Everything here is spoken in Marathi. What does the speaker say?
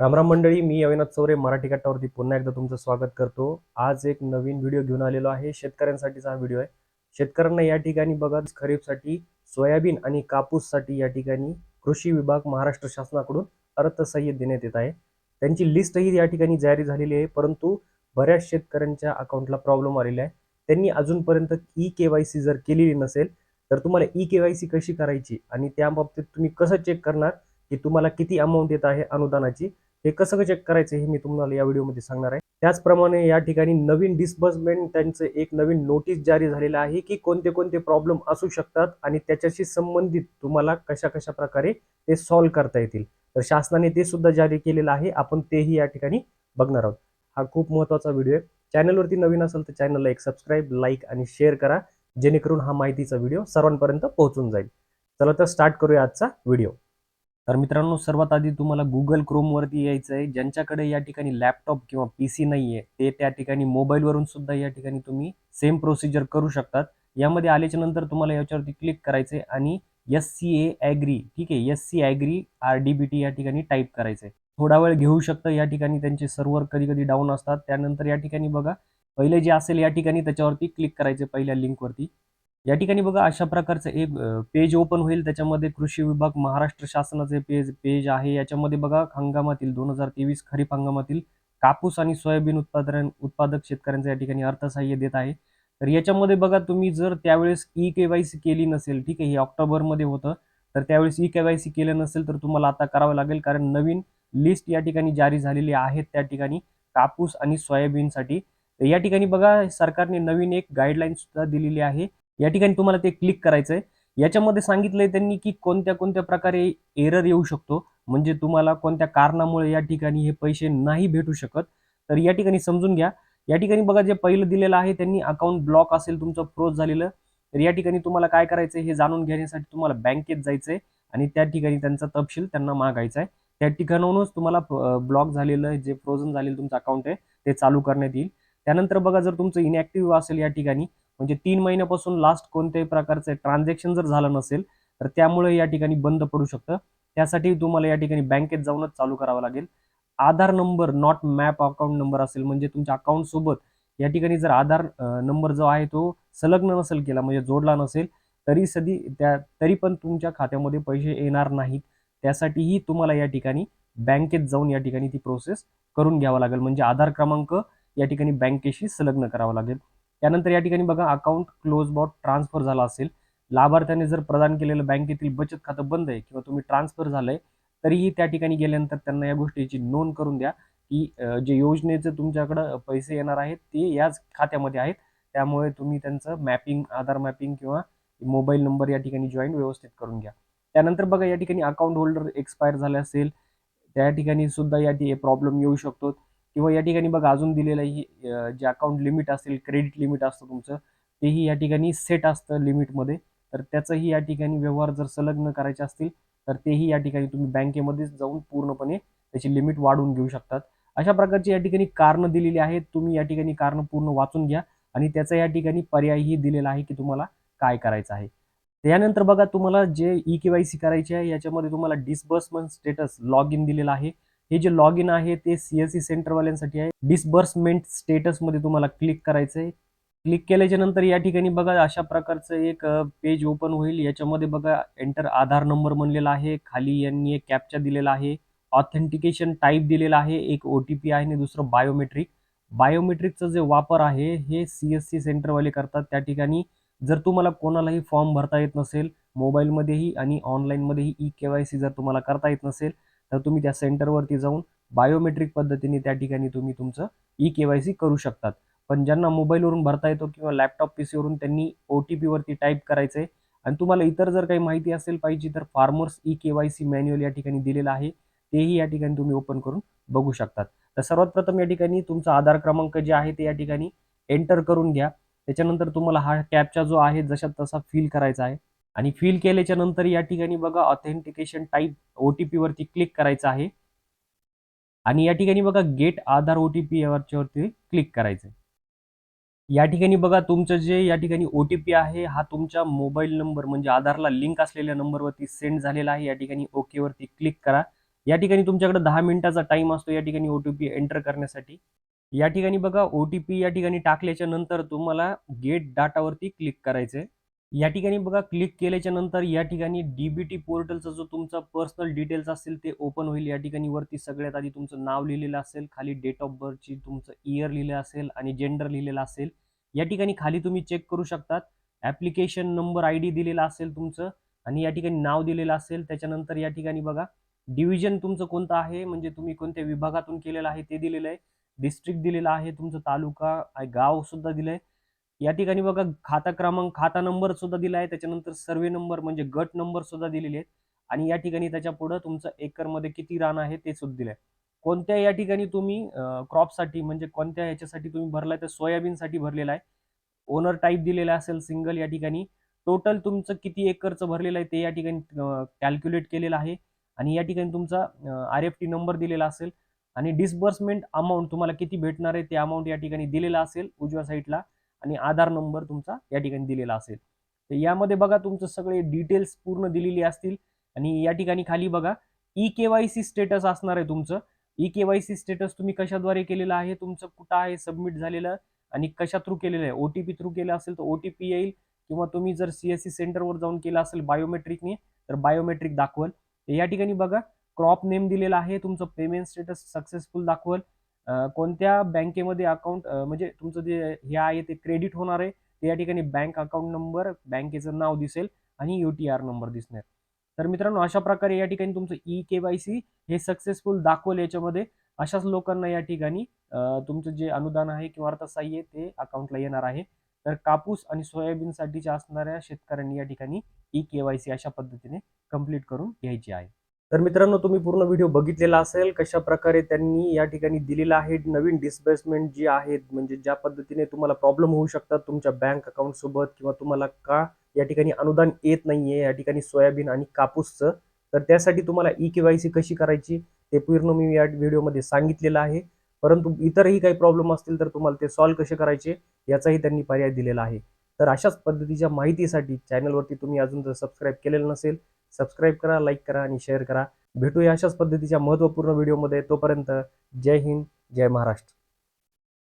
रामराम मंडळी मी अविनाथ चौरे मराठी कट्टावरती पुन्हा एकदा तुमचं स्वागत करतो. आज एक नवीन व्हिडिओ घेऊन आलेलो आहे. शेतकऱ्यांसाठीचा हा व्हिडिओ आहे. शेतकऱ्यांना या ठिकाणी बघा खरीपसाठी सोयाबीन आणि कापूससाठी या ठिकाणी कृषी विभाग महाराष्ट्र शासनाकडून अर्थसहाय्य देण्यात येत आहे. त्यांची लिस्टही या ठिकाणी जारी झालेली आहे परंतु बऱ्याच शेतकऱ्यांच्या अकाउंटला प्रॉब्लेम आलेला आहे. त्यांनी अजूनपर्यंत ई के वाय सी जर केलेली नसेल तर तुम्हाला ई के वाय सी कशी करायची आणि त्या बाबतीत तुम्ही कसं चेक करणार की तुम्हाला किती अमाऊंट येत आहे अनुदानाची हे कसं चेक करायचं हे मी तुम्हाला या व्हिडिओमध्ये सांगणार आहे. त्याचप्रमाणे या ठिकाणी नवीन डिस्बर्समेंट त्यांचं एक नवीन नोटीस जारी झालेलं आहे की कोणते कोणते प्रॉब्लेम असू शकतात आणि त्याच्याशी संबंधित तुम्हाला कशा कशा प्रकारे ते सॉल्व्ह करता येतील. तर शासनाने ते सुद्धा जारी केलेलं आहे. आपण तेही या ठिकाणी बघणार आहोत. हा खूप महत्त्वाचा व्हिडिओ आहे. चॅनलवरती नवीन असेल तर चॅनलला एक सबस्क्राईब लाईक आणि शेअर करा. जेणेकरून हा माहितीचा व्हिडिओ सर्वांपर्यंत पोहोचून जाईल. चला तर स्टार्ट करूया आजचा व्हिडिओ तर मित्रांनो सर्वात आधी तुम्हाला गुगल क्रोमवरती यायचं आहे. ज्यांच्याकडे या ठिकाणी लॅपटॉप किंवा पी सी नाही आहे ते त्या ठिकाणी मोबाईलवरून सुद्धा या ठिकाणी तुम्ही सेम प्रोसिजर करू शकतात. यामध्ये आल्याच्यानंतर तुम्हाला याच्यावरती क्लिक करायचं आहे आणि एस सी ए ॲग्री ठीक आहे S C agri R D B T या ठिकाणी टाईप करायचं आहे थोडा वेळ घेऊ शकतं या ठिकाणी त्यांचे सर्व्हर कधी कधी डाऊन असतात. त्यानंतर या ठिकाणी बघा पहिले जे असेल या ठिकाणी त्याच्यावरती क्लिक करायचे पहिल्या लिंकवरती या ठिकाणी बघा अशा प्रकारचं एक पेज ओपन होईल. त्याच्यामध्ये कृषी विभाग महाराष्ट्र शासनाचे पेज पेज आहे. याच्यामध्ये बघा हंगामातील दोन हजार तेवीस खरीप हंगामातील कापूस आणि सोयाबीन उत्पादन उत्पादक शेतकऱ्यांचं या ठिकाणी अर्थसहाय्य देत आहे. तर याच्यामध्ये बघा तुम्ही जर त्यावेळेस ई के वाय सी केली नसेल ठीक आहे हे ऑक्टोबरमध्ये होतं तर त्यावेळेस ई के वाय सी केलं नसेल तर तुम्हाला आता करावं लागेल. कारण नवीन लिस्ट या ठिकाणी जारी झालेली आहेत त्या ठिकाणी कापूस आणि सोयाबीनसाठी. तर या ठिकाणी बघा सरकारने नवीन एक गाईडलाईन सुद्धा दिलेली आहे. या ठिकाणी तुम्हाला ते क्लिक करायचं आहे याच्यामध्ये सांगितलंय त्यांनी की कोणत्या कोणत्या प्रकारे एरर येऊ शकतो. म्हणजे तुम्हाला कोणत्या कारणामुळे या ठिकाणी हे पैसे नाही भेटू शकत. तर या ठिकाणी समजून घ्या. या ठिकाणी बघा जे पहिलं दिलेलं आहे त्यांनी अकाउंट ब्लॉक असेल तुमचं फ्रोज झालेलं. तर या ठिकाणी तुम्हाला काय करायचं हे जाणून घेण्यासाठी तुम्हाला बँकेत जायचंय. आणि त्या ठिकाणी त्यांचा तपशील त्यांना मागायचा आहे त्या ठिकाणाहूनच तुम्हाला ब्लॉक झालेलं जे फ्रोझन झालेलं तुमचं अकाउंट आहे ते चालू करण्यात येईल. त्यानंतर बघा जर तुमचं इनॅक्टिव्ह असेल या ठिकाणी म्हणजे तीन महिन्यापासून लास्ट कोणत्याही प्रकारचं ट्रान्झॅक्शन जर झालं नसेल तर त्यामुळे या ठिकाणी बंद पडू शकतं. त्यासाठी तुम्हाला या ठिकाणी बँकेत जाऊनच चालू करावं लागेल. Aadhaar number not map account number असेल म्हणजे तुमच्या अकाउंट सोबत या ठिकाणी जर आधार नंबर जो आहे तो संलग्न नसेल केला म्हणजे जोडला नसेल तरी सधी त्या तरी पण तुमच्या खात्यामध्ये पैसे येणार नाहीत. त्यासाठीही तुम्हाला या ठिकाणी बँकेत जाऊन या ठिकाणी ती प्रोसेस करून घ्यावं लागेल. म्हणजे आधार क्रमांक या ठिकाणी बँकेशी संलग्न करावा लागेल. त्यानंतर या ठिकाणी बघा अकाउंट क्लोज बॉट ट्रान्सफर झाला असेल. लाभार्थ्याने जर प्रदान केलेलं बँकेतील बचत खातं बंद आहे किंवा तुम्ही ट्रान्सफर झालंय तरीही त्या ठिकाणी गेल्यानंतर त्यांना या गोष्टीची नोंद करून द्या की जे योजनेचं तुमच्याकडं पैसे येणार आहेत ते याच खात्यामध्ये आहेत. त्यामुळे तुम्ही त्यांचं मॅपिंग आधार मॅपिंग किंवा मोबाईल नंबर या ठिकाणी जॉईन व्यवस्थित करून घ्या. त्यानंतर बघा या ठिकाणी अकाउंट होल्डर एक्सपायर झाले असेल त्या ठिकाणी सुद्धा या प्रॉब्लेम येऊ शकतो. किंवा या ठिकाणी बघा अजून दिलेलं ही जे अकाउंट लिमिट असेल क्रेडिट लिमिट असतं तुमचं तेही या ठिकाणी सेट असतं लिमिटमध्ये. तर त्याचंही या ठिकाणी व्यवहार जर संलग्न करायचे असतील तर तेही या ठिकाणी तुम्ही बँकेमध्येच जाऊन पूर्णपणे त्याची लिमिट वाढवून घेऊ शकतात. अशा प्रकारची या ठिकाणी कारणं दिलेली आहेत. तुम्ही या ठिकाणी कारणं पूर्ण वाचून घ्या आणि त्याचा या ठिकाणी पर्यायही दिलेला आहे की तुम्हाला काय करायचं आहे. त्यानंतर बघा तुम्हाला जे ई के वाय सी करायचे आहे याच्यामध्ये तुम्हाला डिस्बर्समेंट स्टेटस लॉग इन दिलेला आहे. हे जे लॉग इन आहे ते सी एस सी सेंटरवाल्यांसाठी आहे. डिस्बर्समेंट स्टेटसमध्ये तुम्हाला क्लिक करायचं आहे क्लिक केल्याच्यानंतर या ठिकाणी बघा अशा प्रकारचं एक पेज ओपन होईल. याच्यामध्ये बघा एंटर आधार नंबर म्हणलेला आहे. खाली यांनी एक कॅपचा दिलेला आहे. ऑथेंटिकेशन टाईप दिलेला आहे. एक ओ टी पी आहे आणि दुसरं बायोमेट्रिक बायोमेट्रिकचं जे वापर आहे हे सी एस सी सेंटरवाले करतात. त्या ठिकाणी जर तुम्हाला कोणालाही फॉर्म भरता येत नसेल मोबाईलमध्येही आणि ऑनलाईनमध्येही ई के वाय सी जर तुम्हाला करता येत नसेल तर तुम्ही त्या सेंटरवरती जाऊन बायोमेट्रिक पद्धतीने त्या ठिकाणी तुम्ही तुमचं ई के वाय सी करू शकतात. पण ज्यांना मोबाईलवरून भरता येतो किंवा लॅपटॉप पी सीवरून त्यांनी ओ टी पीवरती टाईप करायचं आहे आणि तुम्हाला इतर जर काही माहिती असेल पाहिजे तर farmers E K Y C manual या ठिकाणी दिलेलं आहे. तेही या ठिकाणी तुम्ही ओपन करून बघू शकतात. तर सर्वात प्रथम या ठिकाणी तुमचा आधार क्रमांक जे आहे ते या ठिकाणी एंटर करून घ्या. त्याच्यानंतर तुम्हाला हा कॅपचा जो आहे जशा तसा फिल करायचा आहे आणि फिल केल्याच्यानंतर या ठिकाणी बघा ऑथेंटिकेशन टाईप ओ टी पीवरती क्लिक करायचं आहे. आणि या ठिकाणी बघा get Aadhaar O T P click करायचं या ठिकाणी बघा तुमचं जे या ठिकाणी ओ टी पी आहे हा तुमच्या मोबाईल नंबर म्हणजे आधारला लिंक असलेल्या नंबरवरती सेंड झालेला आहे. या ठिकाणी ओकेवरती क्लिक करा. या ठिकाणी तुमच्याकडे दहा मिनिटाचा टाइम असतो या ठिकाणी ओटीपी एंटर करण्यासाठी. या ठिकाणी बघा ओटीपी या ठिकाणी टाकल्याच्या नंतर तुम्हाला गेट डाटावरती क्लिक करायचंय. या ठिकाणी बघा क्लिक केल्याच्यानंतर या ठिकाणी डीबीटी पोर्टलचा जो तुमचा पर्सनल डिटेल्स असेल ते ओपन होईल. या ठिकाणी वरती सगळ्यात आधी तुमचं नाव लिहिलेलं असेल खाली डेट ऑफ बर्थची तुमचं इयर लिहिलं असेल आणि जेंडर लिहिलेलं असेल. या ठिकाणी खाली तुम्ही चेक करू शकतात. ॲप्लिकेशन नंबर आय डी दिलेला असेल तुमचं आणि या ठिकाणी नाव दिलेलं असेल. त्याच्यानंतर या ठिकाणी बघा डिव्हिजन तुमचं कोणतं आहे? म्हणजे तुम्ही कोणत्या विभागातून केलेलं आहे ते दिलेलं आहे. डिस्ट्रिक्ट दिलेलं आहे तुमचं तालुका गाव सुद्धा दिलंय. या ठिकाणी बघा खाता क्रमांक खाता नंबर सुद्धा दिला आहे. त्याच्यानंतर सर्वे नंबर म्हणजे गट नंबर सुद्धा दिलेले आहेत. आणि या ठिकाणी त्याच्या पुढे तुमचं एकरमध्ये किती रान आहे ते सुद्धा दिलंय. कोणत्या या ठिकाणी तुम्ही क्रॉपसाठी म्हणजे कोणत्या याच्यासाठी तुम्ही भरलाय तर सोयाबीनसाठी भरलेला आहे. ओनर टाईप दिलेला असेल सिंगल या ठिकाणी. टोटल तुमचं किती एकरचं भरलेलं आहे ते या ठिकाणी कॅल्क्युलेट केलेलं आहे. आणि या ठिकाणी तुमचा आर एफ टी नंबर दिलेला असेल. आणि डिस्बर्समेंट अमाऊंट तुम्हाला किती भेटणार आहे ते अमाऊंट या ठिकाणी दिलेला असेल उजव्या साईडला आणि आधार नंबर तुमचा या ठिकाणी दिलेला असेल. तर यामध्ये बघा तुमचं सगळे डिटेल्स पूर्ण दिलेली असतील. आणि या ठिकाणी खाली बघा E K Y C status असणार आहे तुमचं. E K Y C status तुम्ही कशाद्वारे केलेलं आहे? तुमचं कुठं आहे? सबमिट झालेलं आणि कशा थ्रू केलेलं आहे? ओ टी पी थ्रू केलं असेल तर ओ टी पी येईल. किंवा तुम्ही जर सी एस सी सेंटरवर जाऊन केलं असेल बायोमेट्रिकने तर बायोमेट्रिक दाखवल. तर या ठिकाणी बघा क्रॉप नेम दिलेला आहे. तुमचं पेमेंट स्टेटस सक्सेसफुल दाखवल. कोणत्या बँकेमध्ये अकाउंट म्हणजे तुमचं जे हे आहे ते क्रेडिट होणार आहे ते या ठिकाणी बँक अकाउंट नंबर बँकेचं नाव दिसेल आणि यू टी आर नंबर दिसणार. तर मित्रांनो अशा प्रकारे या ठिकाणी तुमचं ई के वाय सी हे सक्सेसफुल दाखवल याच्यामध्ये. अशाच लोकांना या ठिकाणी तुमचं जे अनुदान आहे किंवा अर्थसहाय्य ते अकाउंटला येणार आहे. तर कापूस आणि सोयाबीनसाठीच्या असणाऱ्या शेतकऱ्यांनी या ठिकाणी ई के वाय सी अशा पद्धतीने कंप्लीट करून घ्यायची आहे. तर मित्रांनो तुम्ही पूर्ण व्हिडिओ बघितलेला असेल कशा प्रकारे त्यांनी या ठिकाणी दिलेला आहे नवीन डिस्बर्समेंट जी आहेत म्हणजे ज्या पद्धतीने तुम्हाला प्रॉब्लेम होऊ शकतात तुमच्या बँक अकाउंट सोबत किंवा तुम्हाला का या ठिकाणी अनुदान येत नाहीये या ठिकाणी सोयाबीन आणि कापूसचं तर त्यासाठी तुम्हाला ई के वाय सी कशी करायची ते पूर्ण मी या व्हिडिओमध्ये सांगितलेलं आहे. परंतु इतरही काही प्रॉब्लेम असतील तर तुम्हाला ते सॉल्व्ह कसे करायचे याचाही त्यांनी पर्याय दिलेला आहे. तर अशाच पद्धतीच्या माहितीसाठी चॅनलवरती तुम्ही अजून जर सबस्क्राईब केलेलं नसेल सबस्क्राईब करा लाईक करा आणि शेअर करा. भेटूया अशाच पद्धतीच्या महत्त्वपूर्ण व्हिडिओमध्ये तोपर्यंत जय हिंद जय महाराष्ट्र.